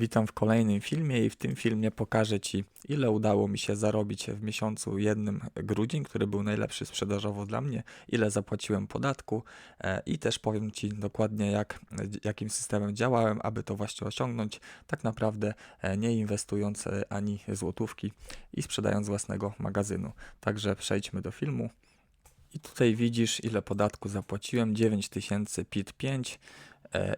Witam w kolejnym filmie i w tym filmie pokażę Ci, ile udało mi się zarobić w miesiącu jednym grudzień, który był najlepszy sprzedażowo dla mnie, ile zapłaciłem podatku e, i też powiem Ci dokładnie, jak, jakim systemem działałem, aby to właśnie osiągnąć, tak naprawdę e, nie inwestując e, ani złotówki i sprzedając własnego magazynu. Także przejdźmy do filmu. I tutaj widzisz, ile podatku zapłaciłem, 9000 PIT 5 e,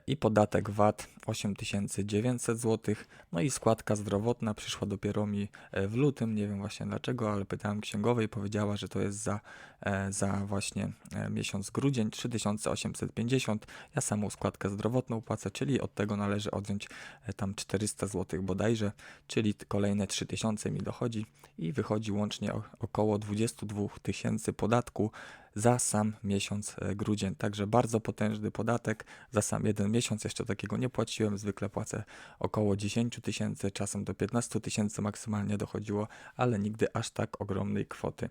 i podatek VAT 8900 zł. No i składka zdrowotna przyszła dopiero mi e, w lutym, nie wiem właśnie dlaczego, ale pytałem księgowej, powiedziała, że to jest za, e, za właśnie e, miesiąc grudzień 3850. Ja samą składkę zdrowotną płacę, czyli od tego należy odjąć e, tam 400 zł bodajże, czyli kolejne 3000 mi dochodzi i wychodzi łącznie około 22 tysięcy podatku za sam miesiąc e, grudzień. Także bardzo potężny podatek za sam jeden miesiąc. Jeszcze takiego nie płaciłem. Zwykle płacę około 10 tysięcy, czasem do 15 tysięcy maksymalnie dochodziło, ale nigdy aż tak ogromnej kwoty.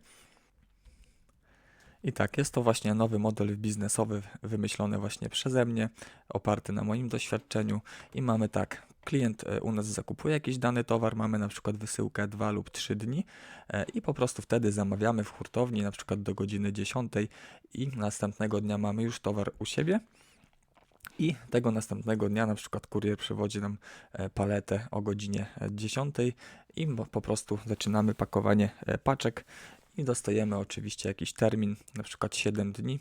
I tak, jest to właśnie nowy model biznesowy wymyślony właśnie przeze mnie, oparty na moim doświadczeniu i mamy tak, klient e, u nas zakupuje jakiś dany towar, mamy na przykład wysyłkę 2 lub 3 dni e, i po prostu wtedy zamawiamy w hurtowni na przykład do godziny 10 i następnego dnia mamy już towar u siebie. I tego następnego dnia na przykład kurier przywodzi nam e, paletę o godzinie e, 10 i po prostu zaczynamy pakowanie paczek i dostajemy oczywiście jakiś termin, na przykład 7 dni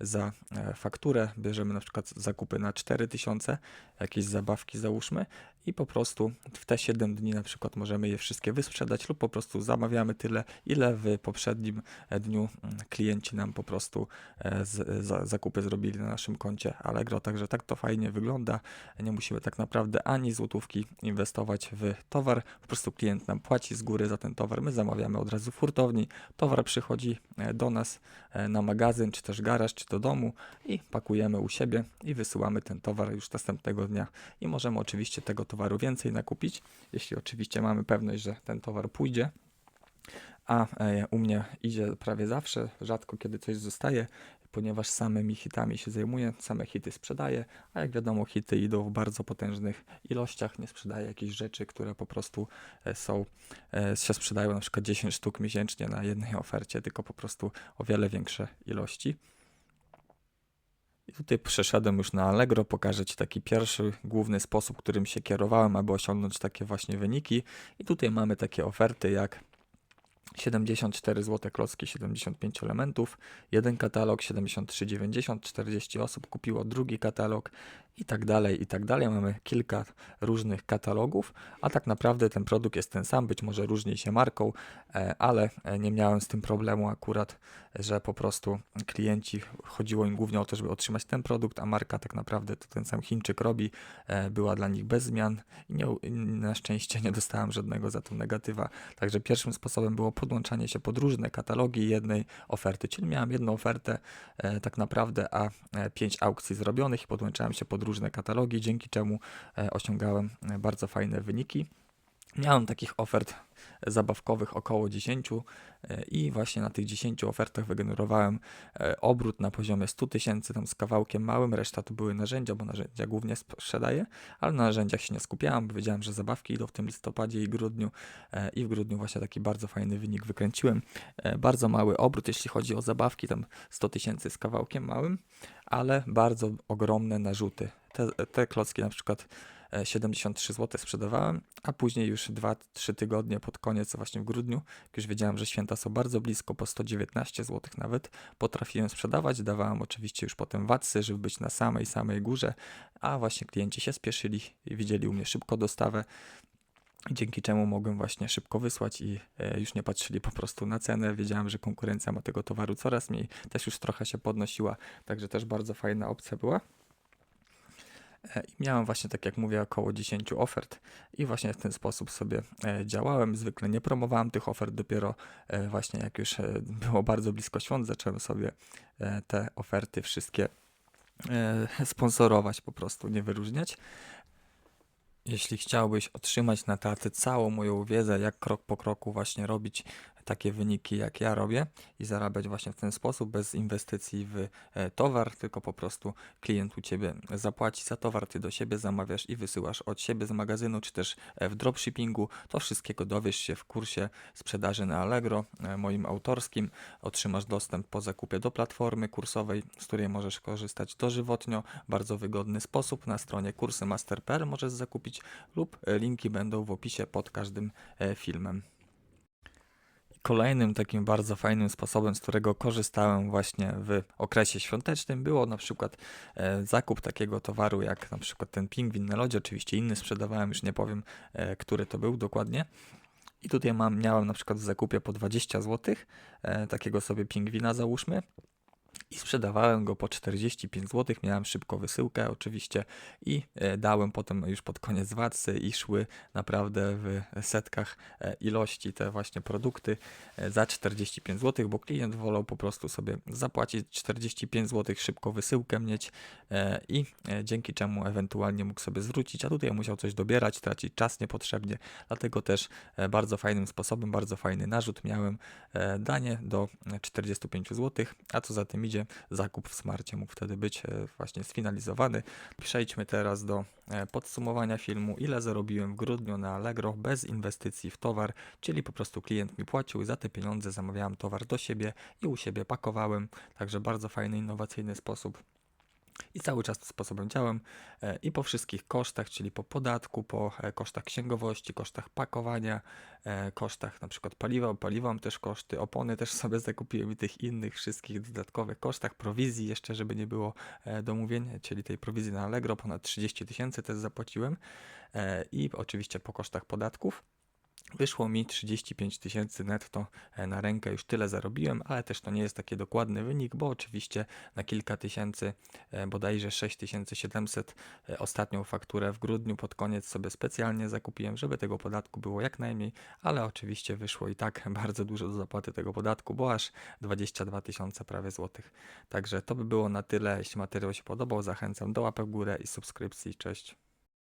za e, fakturę. Bierzemy na przykład zakupy na 4000, jakieś zabawki załóżmy i po prostu w te 7 dni na przykład możemy je wszystkie wysprzedać lub po prostu zamawiamy tyle, ile w poprzednim dniu mm, klienci nam po prostu e, z, za, zakupy zrobili na naszym koncie Allegro. Także tak to fajnie wygląda. Nie musimy tak naprawdę ani złotówki inwestować w towar. Po prostu klient nam płaci z góry za ten towar. My zamawiamy od razu w hurtowni. Towar przychodzi e, do nas e, na magazyn, czy też garaż, czy do domu i pakujemy u siebie i wysyłamy ten towar już następnego dnia. I możemy oczywiście tego towaru więcej nakupić, jeśli oczywiście mamy pewność, że ten towar pójdzie a e, u mnie idzie prawie zawsze, rzadko kiedy coś zostaje, ponieważ samymi hitami się zajmuję, same hity sprzedaję, a jak wiadomo hity idą w bardzo potężnych ilościach, nie sprzedaję jakichś rzeczy, które po prostu e, są, e, się sprzedają na przykład 10 sztuk miesięcznie na jednej ofercie, tylko po prostu o wiele większe ilości. I tutaj przeszedłem już na Allegro, pokażę Ci taki pierwszy główny sposób, którym się kierowałem, aby osiągnąć takie właśnie wyniki. I tutaj mamy takie oferty jak 74 zł klocki 75 elementów, jeden katalog 73,90, 40 osób kupiło drugi katalog i tak dalej, i tak dalej. Mamy kilka różnych katalogów, a tak naprawdę ten produkt jest ten sam, być może różni się marką, e, ale e, nie miałem z tym problemu akurat, że po prostu klienci chodziło im głównie o to, żeby otrzymać ten produkt, a marka tak naprawdę to ten sam Chińczyk robi, e, była dla nich bez zmian i nie, na szczęście nie dostałem żadnego za to negatywa. Także pierwszym sposobem było podłączanie się pod różne katalogi jednej oferty, czyli miałem jedną ofertę tak naprawdę, a pięć aukcji zrobionych i podłączałem się pod różne katalogi, dzięki czemu e, osiągałem e, bardzo fajne wyniki. Miałem takich ofert zabawkowych około 10 e, i właśnie na tych 10 ofertach wygenerowałem e, obrót na poziomie 100 tysięcy, tam z kawałkiem małym, reszta to były narzędzia, bo narzędzia głównie sprzedaję, ale na narzędziach się nie skupiałem, bo wiedziałem, że zabawki idą w tym listopadzie i grudniu e, i w grudniu właśnie taki bardzo fajny wynik wykręciłem. E, Bardzo mały obrót, jeśli chodzi o zabawki, tam 100 tysięcy z kawałkiem małym, ale bardzo ogromne narzuty. Te, te klocki na przykład e, 73 zł sprzedawałem, a później już 2-3 tygodnie pod koniec, właśnie w grudniu, już wiedziałem, że święta są bardzo blisko, po 119 zł nawet, potrafiłem sprzedawać. Dawałem oczywiście już potem watsy, żeby być na samej, samej górze, a właśnie klienci się spieszyli i widzieli u mnie szybko dostawę. Dzięki czemu mogłem właśnie szybko wysłać i e, już nie patrzyli po prostu na cenę. Wiedziałem, że konkurencja ma tego towaru coraz mniej, też już trochę się podnosiła, także też bardzo fajna opcja była. E, I miałem właśnie, tak jak mówię, około 10 ofert i właśnie w ten sposób sobie e, działałem. Zwykle nie promowałem tych ofert, dopiero e, właśnie jak już było bardzo blisko świąt, zacząłem sobie te oferty wszystkie sponsorować, po prostu nie wyróżniać. Jeśli chciałbyś otrzymać na tacy całą moją wiedzę, jak krok po kroku właśnie robić takie wyniki, jak ja robię i zarabiać właśnie w ten sposób, bez inwestycji w e, towar, tylko po prostu klient u Ciebie zapłaci za towar, Ty do siebie zamawiasz i wysyłasz od siebie z magazynu, czy też e, w dropshippingu. To wszystkiego dowiesz się w kursie sprzedaży na Allegro, e, moim autorskim. Otrzymasz dostęp po zakupie do platformy kursowej, z której możesz korzystać dożywotnio, bardzo wygodny sposób. Na stronie kursymaster.pl możesz zakupić lub linki będą w opisie pod każdym filmem. Kolejnym takim bardzo fajnym sposobem, z którego korzystałem właśnie w okresie świątecznym, było na przykład e, zakup takiego towaru jak na przykład ten pingwin na lodzie. Oczywiście inny sprzedawałem, już nie powiem, e, który to był dokładnie. I tutaj mam, miałem na przykład w zakupie po 20 zł, e, takiego sobie pingwina załóżmy. I sprzedawałem go po 45 zł. Miałem szybko wysyłkę oczywiście i e, dałem potem już pod koniec władcy i szły naprawdę w setkach e, ilości te właśnie produkty e, za 45 zł, bo klient wolał po prostu sobie zapłacić 45 zł, szybko wysyłkę mieć i dzięki czemu ewentualnie mógł sobie zwrócić, a tutaj musiał coś dobierać, tracić czas niepotrzebnie, dlatego też bardzo fajnym sposobem, bardzo fajny narzut miałem danie do e, 45 zł, a co za tym idzie, zakup w smarcie mógł wtedy być e, właśnie sfinalizowany. Przejdźmy teraz do e, podsumowania filmu, ile zarobiłem w grudniu na Allegro bez inwestycji w towar, czyli po prostu klient mi płacił i za te pieniądze zamawiałem towar do siebie i u siebie pakowałem, także bardzo fajny, innowacyjny sposób. I cały czas sposobem działam e, i po wszystkich kosztach, czyli po podatku, po e, kosztach księgowości, kosztach pakowania, e, kosztach na przykład paliwa, paliwa też koszty, opony też sobie zakupiłem i tych innych wszystkich dodatkowych kosztach, prowizji jeszcze, żeby nie było domówień, czyli tej prowizji na Allegro ponad 30 tysięcy też zapłaciłem i oczywiście po kosztach podatków. Wyszło mi 35 tysięcy netto e, na rękę, już tyle zarobiłem, ale też to nie jest taki dokładny wynik, bo oczywiście na kilka tysięcy, e, bodajże 6700, e, ostatnią fakturę w grudniu pod koniec sobie specjalnie zakupiłem, żeby tego podatku było jak najmniej, ale oczywiście wyszło i tak bardzo dużo do zapłaty tego podatku, bo aż 22 tysiące prawie złotych. Także to by było na tyle. Jeśli materiał się podobał, zachęcam do łapek w górę i subskrypcji. Cześć.